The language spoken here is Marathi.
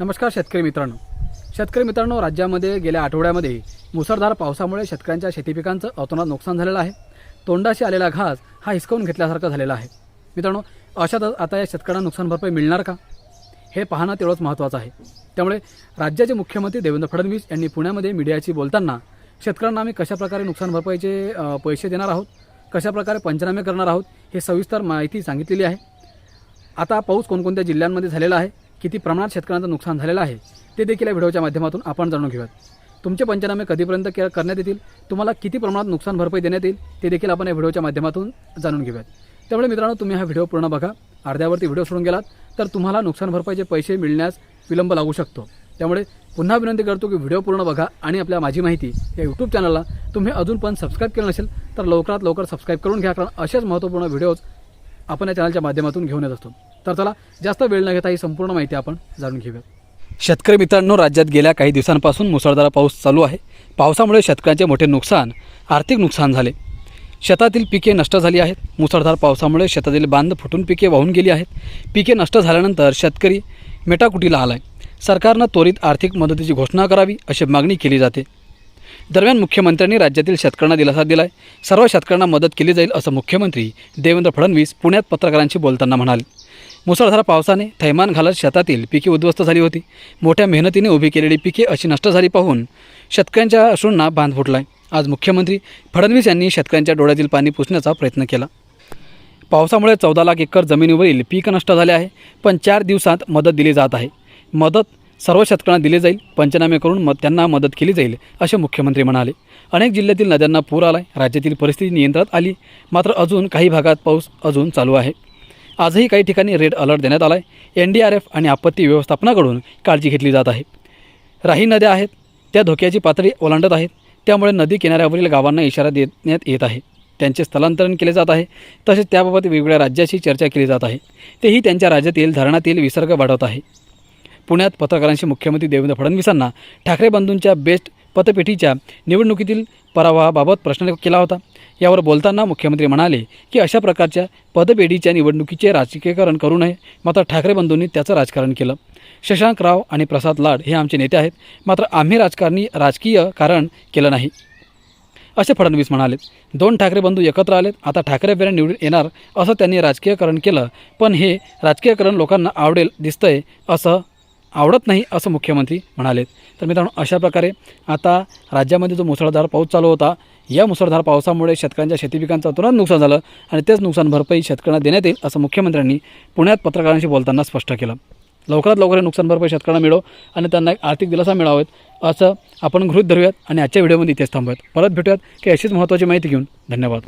नमस्कार शेतकरी मित्रांनो. शेतकरी मित्रांनो राज्यामध्ये गेल्या आठवड्यामध्ये मुसळधार पावसामुळे शेतकऱ्यांच्या शेतीपिकांचं अतोनात नुकसान झालेलं आहे. तोंडाशी आलेला घास हा हिसकावून घेतल्यासारखा झालेला आहे. मित्रांनो अशातच आता या शेतकऱ्यांना नुकसान भरपाई मिळणार का? हे पाहणं तेवढंच महत्त्वाचं आहे. त्यामुळे राज्याचे मुख्यमंत्री देवेंद्र फडणवीस यांनी पुण्यामध्ये मीडियाशी बोलताना शेतकऱ्यांना आम्ही कशाप्रकारे नुकसान भरपाईचे पैसे देणार आहोत? कशाप्रकारे पंचनामे करणार आहोत? हे सविस्तर माहिती सांगितलेली आहे. आता पाऊस कोणकोणत्या जिल्ह्यांमध्ये झालेला आहे? किती प्रमाणात शेतकऱ्यांचं नुकसान झालेलं आहे ते देखील या व्हिडिओच्या माध्यमातून आपण जाणून घेऊयात. तुमचे पंचनामे कधीपर्यंत के करण्यात येतील तुम्हाला किती प्रमाणात नुकसान भरपाई देण्यात येईल ते देखील आपण या व्हिडिओच्या माध्यमातून जाणून घेऊयात. त्यामुळे मित्रांनो तुम्ही हा व्हिडिओ पूर्ण बघा अर्ध्यावरती व्हिडिओ सोडून गेलात तर तुम्हाला नुकसान भरपाईचे पैसे मिळण्यास विलंब लागू शकतो. त्यामुळे पुन्हा विनंती करतो की व्हिडिओ पूर्ण बघा आणि आपल्या माझी माहिती या यूट्यूब चॅनलला तुम्ही अजून पण सबस्क्राईब केलं नसेल तर लवकरात लवकर सबस्क्राईब करून घ्या कारण अशाच महत्त्वपूर्ण व्हिडिओज आपण या चॅनलच्या माध्यमातून घेऊन येत असतो. तर चला जास्त वेळ न घेता ही संपूर्ण माहिती आपण जाणून घेऊया शेतकरी मित्रांनो राज्यात गेल्या काही दिवसांपासून मुसळधार पाऊस चालू आहे. पावसामुळे शेतकऱ्यांचे मोठे नुकसान आर्थिक नुकसान झाले. शेतातील पिके नष्ट झाली आहेत. मुसळधार पावसामुळे शेतातील बांध फुटून पिके वाहून गेली आहेत. पिके नष्ट झाल्यानंतर शेतकरी मेटाकुटीला आला आहे सरकारनं त्वरित आर्थिक मदतीची घोषणा करावी अशी मागणी केली जाते. दरम्यान मुख्यमंत्र्यांनी राज्यातील शेतकऱ्यांना दिलासा दिलाय. सर्व शेतकऱ्यांना मदत केली जाईल असं मुख्यमंत्री देवेंद्र फडणवीस पुण्यात पत्रकारांशी बोलताना म्हणाले. मुसळधार पावसाने थैमान घालत शेतातील पिके उद्ध्वस्त झाली होती. मोठ्या मेहनतीने उभी केलेली पिके अशी नष्ट झाली पाहून शेतकऱ्यांच्या अश्रूंना बांध फुटलाय. आज मुख्यमंत्री फडणवीस यांनी शेतकऱ्यांच्या डोळ्यातील पाणी पुसण्याचा प्रयत्न केला. पावसामुळे चौदा लाख एकर जमिनीवरील पीक नष्ट झाले आहे पण चार दिवसात मदत दिली जात आहे. मदत सर्व शेतकऱ्यांना दिली जाईल पंचनामे करून मग त्यांना मदत केली जाईल असे मुख्यमंत्री म्हणाले. अनेक जिल्ह्यातील नद्यांना पूर आलाय राज्यातील परिस्थिती नियंत्रणात आली मात्र अजून काही भागात पाऊस अजून चालू आहे. आजही काही ठिकाणी रेड अलर्ट देण्यात आला आहे एन डी आर एफ आणि आपत्ती व्यवस्थापनाकडून काळजी घेतली जात आहे. राही नद्या आहेत. त्या धोक्याची पातळी ओलांडत आहेत. त्यामुळे नदी किनाऱ्यावरील गावांना इशारा देण्यात येत आहे. त्यांचे स्थलांतरण केले जात आहे. तसेच त्याबाबत वेगवेगळ्या राज्याशी चर्चा केली जात आहे. तेही त्यांच्या राज्यातील धरणातील विसर्ग वाढवत आहे. पुण्यात पत्रकारांशी मुख्यमंत्री देवेंद्र फडणवीसांना ठाकरे बंधूंच्या बेस्ट पतपेढीच्या निवडणुकीतील पराभवाबाबत प्रश्न केला होता. यावर बोलताना मुख्यमंत्री म्हणाले की अशा प्रकारच्या पदपेढीच्या निवडणुकीचे राजकीयकरण करू नये मात्र ठाकरे बंधूंनी त्याचं राजकारण केलं. शशांक राव आणि प्रसाद लाड हे आमचे नेते आहेत मात्र आम्ही राजकारणी राजकीय कारण केलं नाही. असे फडणवीस म्हणाले दोन ठाकरे बंधू एकत्र आलेत आता ठाकरे बेरा निवडून येणार असं त्यांनी राजकीयकरण केलं पण हे राजकीयकरण लोकांना आवडेल दिसतंय असं आवडत नाही असं मुख्यमंत्री म्हणाले तर मित्रांनो अशा प्रकारे आता राज्यामध्ये जो मुसळधार पाऊस चालू होता या मुसळधार पावसामुळे शेतकऱ्यांच्या शेतीपिकांचं तुरंत नुकसान झालं आणि तेच नुकसान भरपाई शेतकऱ्यांना देण्यात येईल असं मुख्यमंत्र्यांनी पुण्यात पत्रकारांशी बोलताना स्पष्ट केलं. लवकरात लवकर हे नुकसान भरपाई शेतकऱ्यांना मिळो आणि त्यांना एक आर्थिक दिलासा मिळावेत असं आपण गृहित धरूयात आणि आजच्या व्हिडिओमध्ये इथेच थांबूयात. परत भेटूयात की अशीच महत्त्वाची माहिती घेऊन. धन्यवाद.